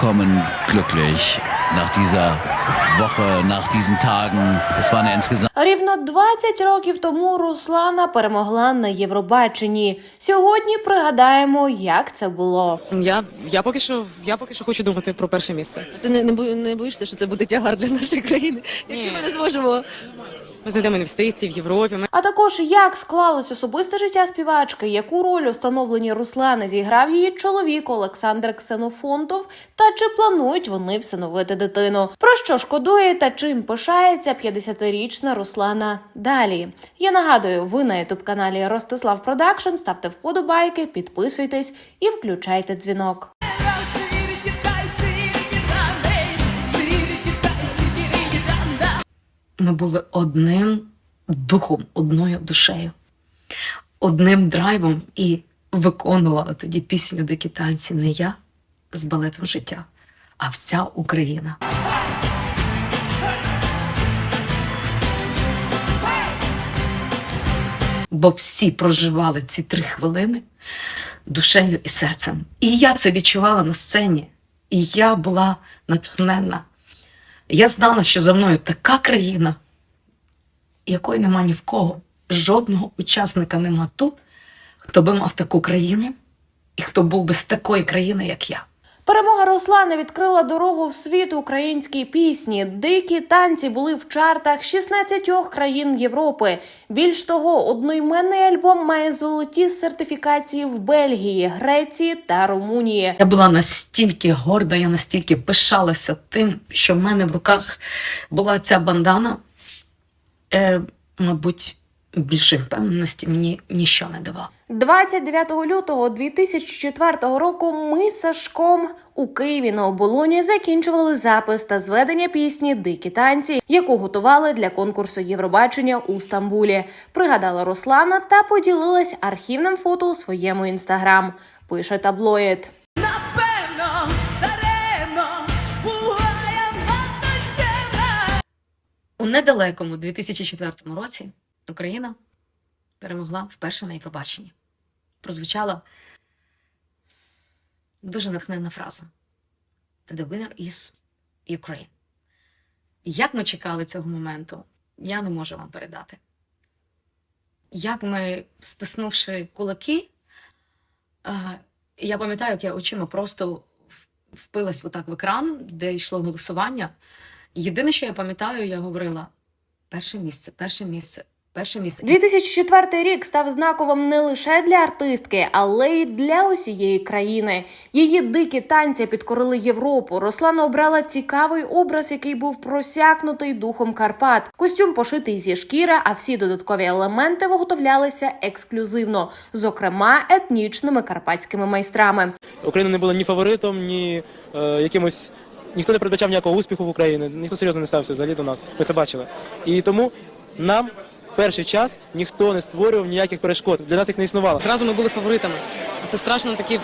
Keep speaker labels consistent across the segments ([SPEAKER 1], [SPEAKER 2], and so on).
[SPEAKER 1] Kommen glücklich nach dieser Woche, nach diesen Tagen. Es war eine insgesamt
[SPEAKER 2] Рівно 20 років тому Руслана перемогла на Євробаченні. Сьогодні пригадаємо, як це було.
[SPEAKER 3] Я, я поки що я поки що хочу думати про перше місце.
[SPEAKER 4] Ти не, не, бої- не боїшся, що це буде тягар для нашої країни?
[SPEAKER 3] Ні.
[SPEAKER 4] Який ми не зможемо
[SPEAKER 3] Ми знайдемо інвестиції в Європі. Ми
[SPEAKER 2] А також як склалось особисте життя співачки, яку роль у становленні Руслани зіграв її чоловік Олександр Ксенофонтов, та чи планують вони всиновити дитину. Про що шкодує та чим пишається 50-річна Руслана далі. Я нагадую, ви на ютуб каналі Ростислав Продакшн ставте вподобайки, підписуйтесь і включайте дзвінок.
[SPEAKER 5] Ми були одним духом, одною душею, одним драйвом і виконувала тоді пісню Дикі танці не я з балетом життя, а вся Україна. Бо всі проживали ці три хвилини душею і серцем. І я це відчувала на сцені. І я була натхненна. Я знала, що за мною така країна, якої нема ні в кого, жодного учасника нема тут, хто би мав таку країну і хто був би з такої країни, як я.
[SPEAKER 2] Перемога Руслани відкрила дорогу в світ українській пісні. Дикі танці були в чартах 16 країн Європи. Більш того, одноіменний альбом має золоті сертифікації в Бельгії, Греції та Румунії.
[SPEAKER 5] Я була настільки горда, я настільки пишалася тим, що в мене в руках була ця бандана. Е, мабуть, більшої впевненості мені ніщо не давав.
[SPEAKER 2] 29 лютого 2004 року ми з Сашком у Києві на оболоні закінчували запис та зведення пісні Дикі танці, яку готували для конкурсу Євробачення у Стамбулі. Пригадала Руслана та поділилась архівним фото у своєму інстаграм. Пише таблоїд.
[SPEAKER 5] У недалекому 2004 році Україна перемогла вперше на Євробаченні. Прозвучала дуже натхненна фраза The winner is Ukraine. Як ми чекали цього моменту, я не можу вам передати. Як ми, стиснувши кулаки, е, я пам'ятаю, як я очима просто впилась отак в екран, де йшло голосування. Єдине, що я пам'ятаю, я говорила: перше місце, перше місце, перше місце.
[SPEAKER 2] 2004 рік став знаковим не лише для артистки, але й для усієї країни. Її дикі танці підкорили Європу. Руслана обрала цікавий образ, який був просякнутий духом Карпат. Костюм пошитий зі шкіри, а всі додаткові елементи виготовлялися ексклюзивно, зокрема етнічними карпатськими майстрами.
[SPEAKER 6] Україна не була ні фаворитом, ні е, якимось. Ніхто не передбачав ніякого успіху в Україні, ніхто серйозно не ставився взагалі до нас. Ми це бачили. І тому нам перший час ніхто не створював ніяких перешкод. Для нас їх не існувало.
[SPEAKER 3] зразу ми були фаворитами. Це страшно такий,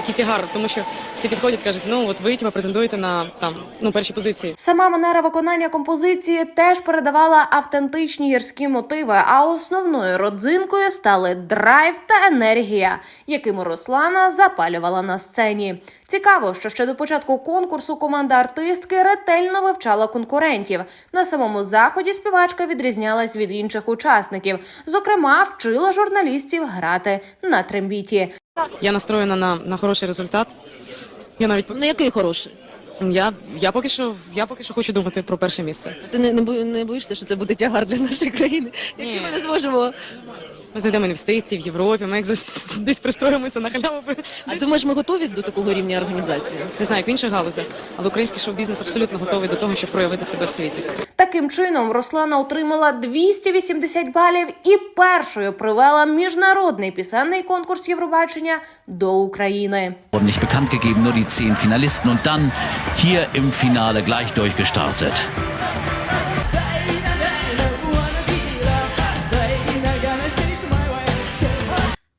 [SPEAKER 3] такий тягар, тому що всі підходять, кажуть, ну от ви типа, претендуєте на там ну перші позиції.
[SPEAKER 2] Сама манера виконання композиції теж передавала автентичні гірські мотиви, а основною родзинкою стали драйв та енергія, якими Руслана запалювала на сцені. Цікаво, що ще до початку конкурсу команда артистки ретельно вивчала конкурентів. На самому заході співачка відрізнялась від інших учасників. Зокрема, вчила журналістів грати на трембіті.
[SPEAKER 3] Я настроєна на, на хороший результат. Я навіть
[SPEAKER 4] Ну який хороший?
[SPEAKER 3] я, я поки що я поки що хочу думати про перше місце.
[SPEAKER 4] Ти не, не боїшся, що це буде тягар для нашої країни? Який ми не зможемо.
[SPEAKER 3] Ми знайдемо інвестиції в Європі. Ми як завжди десь пристроїмося на халяву.
[SPEAKER 4] А думаєш, ми готові до такого рівня організації?
[SPEAKER 3] Не знаю, як в інших галузях, але український шоу-бізнес абсолютно готовий до того, щоб проявити себе в світі.
[SPEAKER 2] Таким чином, Руслана отримала 280 балів і першою привела міжнародний пісенний конкурс Євробачення до України.
[SPEAKER 1] nicht bekannt gegeben, nur die zehn Finalisten und dann hier im Finale gleich durchgestartet.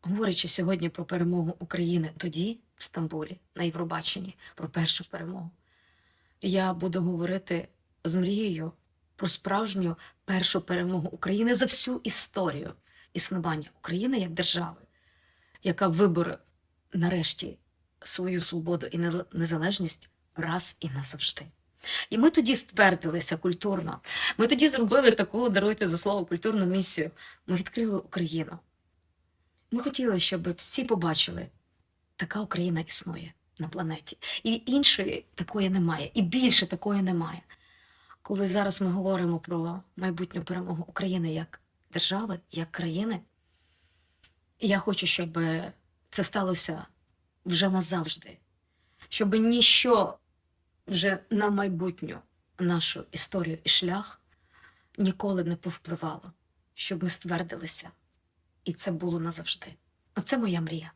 [SPEAKER 5] Говорячи сьогодні про перемогу України тоді, в Стамбулі, на Євробаченні, про першу перемогу, я буду говорити з мрією про справжню першу перемогу України за всю історію існування України як держави, яка виборе нарешті свою свободу і незалежність
[SPEAKER 7] раз і назавжди. І ми тоді ствердилися культурно. Ми тоді зробили таку, даруйте за слово, культурну місію. Ми відкрили Україну. Ми хотіли, щоб всі побачили, така Україна існує на планеті. І іншої такої немає, і більше такої немає. Коли зараз ми говоримо про майбутню перемогу України як держави, як країни, я хочу, щоб це сталося вже назавжди, щоб ніщо вже на майбутню нашу історію і шлях ніколи не повпливало, щоб ми ствердилися, і це було назавжди. Оце моя мрія.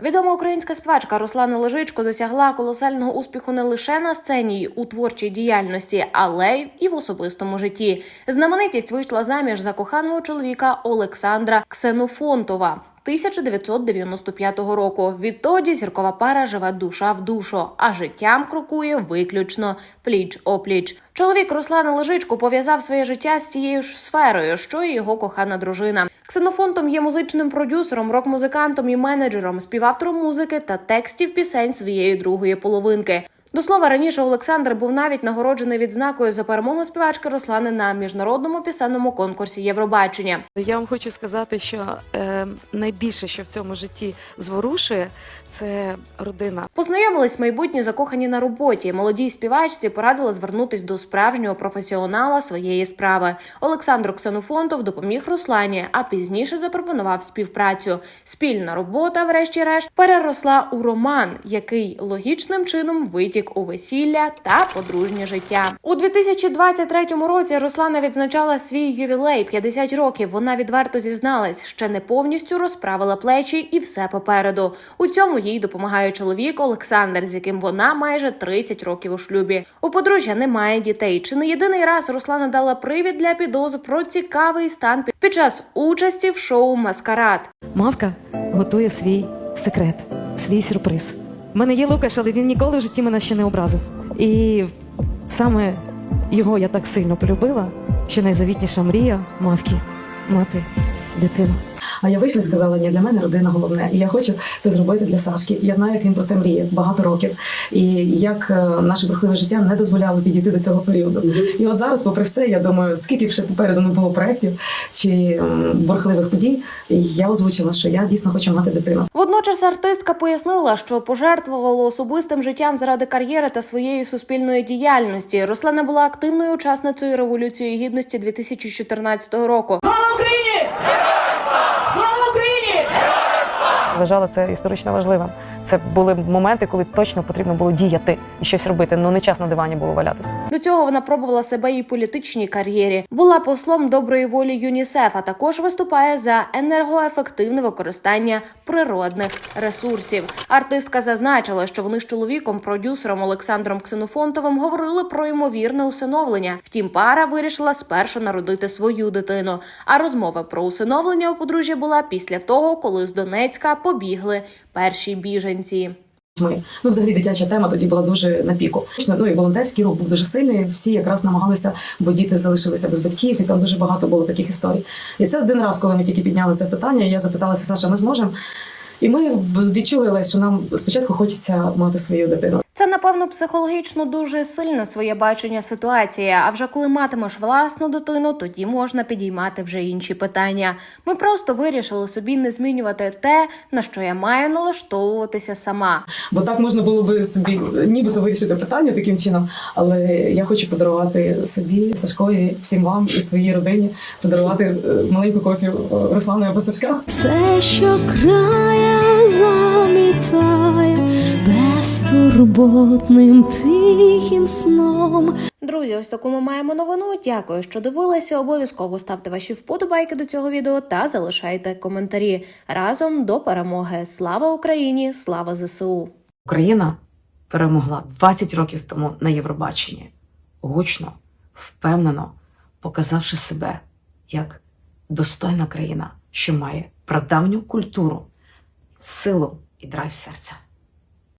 [SPEAKER 2] Відома українська співачка Руслана Лежичко досягла колосального успіху не лише на сцені у творчій діяльності, але й і в особистому житті. Знаменитість вийшла заміж за коханого чоловіка Олександра Ксенофонтова. 1995 року. Відтоді зіркова пара живе душа в душу, а життям крокує виключно пліч опліч. Чоловік Руслана Лежичко пов'язав своє життя з тією ж сферою, що і його кохана дружина. Ксенофонтом є музичним продюсером, рок-музикантом і менеджером, співавтором музики та текстів пісень своєї другої половинки. До слова, раніше Олександр був навіть нагороджений відзнакою за перемогу співачки Руслани на міжнародному пісенному конкурсі Євробачення.
[SPEAKER 8] Я вам хочу сказати, що е, найбільше, що в цьому житті зворушує, це родина.
[SPEAKER 2] Познайомились майбутні закохані на роботі. Молодій співачці порадили звернутись до справжнього професіонала своєї справи. Олександр Ксенофонтов допоміг Руслані, а пізніше запропонував співпрацю. Спільна робота, врешті-решт, переросла у роман, який логічним чином витік у весілля та подружнє життя. У 2023 році Руслана відзначала свій ювілей 50 років. Вона відверто зізналась, ще не повністю розправила плечі і все попереду. У цьому їй допомагає чоловік Олександр, з яким вона майже 30 років у шлюбі. У подружжя немає дітей. Чи не єдиний раз Руслана дала привід для підозр про цікавий стан під час участі в шоу Маскарад.
[SPEAKER 5] Мавка готує свій секрет, свій сюрприз. Мене є Лукаш, але він ніколи в житті мене ще не образив. І саме його я так сильно полюбила, що найзавітніша мрія мавки мати дитину. А я вийшла і сказала, ні, для мене родина головне. І я хочу це зробити для Сашки. Я знаю, як він про це мріє багато років. І як е, наше бурхливе життя не дозволяло підійти до цього періоду. І от зараз, попри все, я думаю, скільки б ще попереду не було проєктів чи бурхливих подій, я озвучила, що я дійсно хочу мати дитину.
[SPEAKER 2] Водночас артистка пояснила, що пожертвувала особистим життям заради кар'єри та своєї суспільної діяльності. Руслана була активною учасницею революції гідності 2014 року.
[SPEAKER 5] Вважала це історично важливим. Це були моменти, коли точно потрібно було діяти і щось робити. Ну не час на дивані було валятися.
[SPEAKER 2] До цього вона пробувала себе і політичній кар'єрі. Була послом доброї волі ЮНІСЕФ, а також виступає за енергоефективне використання природних ресурсів. Артистка зазначила, що вони з чоловіком, продюсером Олександром Ксенофонтовим, говорили про ймовірне усиновлення. Втім, пара вирішила спершу народити свою дитину. А розмова про усиновлення у подружжя була після того, коли з Донецька побігли перші біженці.
[SPEAKER 5] Ми ну взагалі дитяча тема тоді була дуже на піку. Ну і волонтерський рух був дуже сильний. Всі якраз намагалися, бо діти залишилися без батьків, і там дуже багато було таких історій. І це один раз, коли ми тільки підняли це питання. Я запиталася Саша, ми зможемо. І ми відчули, що нам спочатку хочеться мати свою дитину.
[SPEAKER 2] Це напевно психологічно дуже сильне своє бачення ситуації. А вже коли матимеш власну дитину, тоді можна підіймати вже інші питання. Ми просто вирішили собі не змінювати те, на що я маю налаштовуватися сама.
[SPEAKER 5] Бо так можна було би собі нібито вирішити питання таким чином. Але я хочу подарувати собі, Сашкові, всім вам і своїй родині подарувати е, маленьку копію е, Руслана або Сашка.
[SPEAKER 9] Все, що крає, замітає безтурботним тихим сном.
[SPEAKER 2] Друзі, ось таку ми маємо новину. Дякую, що дивилися. Обов'язково ставте ваші вподобайки до цього відео та залишайте коментарі. Разом до перемоги. Слава Україні! Слава ЗСУ!
[SPEAKER 5] Україна перемогла 20 років тому на Євробаченні, гучно, впевнено показавши себе як достойна країна, що має прадавню культуру, силу і драйв серця.